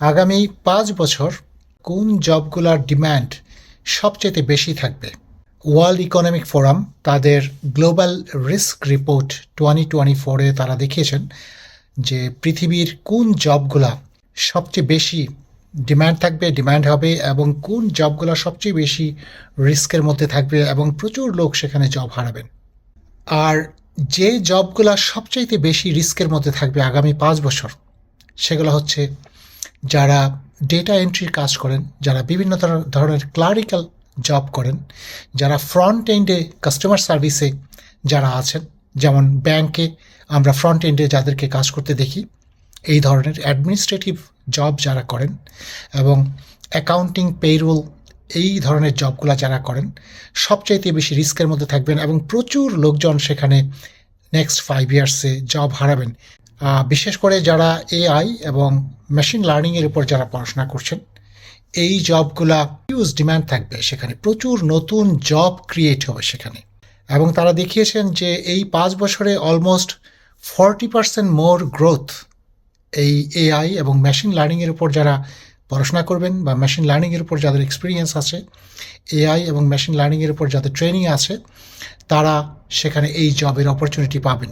আগামী পাঁচ বছর কোন জবগুলোর ডিম্যান্ড সবচেয়ে বেশি থাকবে? ওয়ার্ল্ড ইকোনমিক ফোরাম তাদের global risk report twenty twenty ফোরে তারা দেখিয়েছেন যে পৃথিবীর কোন জবগুলা সবচেয়ে বেশি ডিম্যান্ড থাকবে ডিম্যান্ড হবে এবং কোন জবগুলো সবচেয়ে বেশি রিস্কের মধ্যে থাকবে এবং প্রচুর লোক সেখানে জব হারাবেন। আর যে জবগুলো সবচাইতে বেশি রিস্কের মধ্যে থাকবে আগামী পাঁচ বছর সেগুলো হচ্ছে যারা ডেটা এন্ট্রির কাজ করেন, যারা বিভিন্ন ধর- ধরনের ক্লারিক্যাল জব করেন, যারা ফ্রন্ট এন্ডে কাস্টমার সার্ভিসে যারা আছেন, যেমন ব্যাংকে আমরা ফ্রন্ট এন্ডে যাদেরকে কাজ করতে দেখি, এই ধরনের অ্যাডমিনিস্ট্রেটিভ জব যারা করেন এবং অ্যাকাউন্টিং পেরোল এই ধরনের জবগুলো যারা করেন, সবচাইতে বেশি রিস্কের মধ্যে থাকবেন এবং প্রচুর লোকজন সেখানে নেক্সট ফাইভ ইয়ার্সে জব হারাবেন। বিশেষ করে যারা এআই এবং মেশিন লার্নিংয়ের উপর যারা পড়াশোনা করছেন, এই জবগুলা হিউজ ডিমান্ড থাকবে সেখানে। প্রচুর নতুন জব ক্রিয়েট হবে সেখানে। এবং তারা দেখিয়েছেন যে এই পাঁচ বছরে almost forty percent more growth এই এআই এবং মেশিন লার্নিংয়ের উপর যারা পড়াশোনা করবেন বা মেশিন লার্নিংয়ের উপর যাদের এক্সপিরিয়েন্স আছে, এআই এবং মেশিন লার্নিংয়ের উপর যাদের ট্রেনিং আছে, তারা সেখানে এই জবের অপরচুনিটি পাবেন।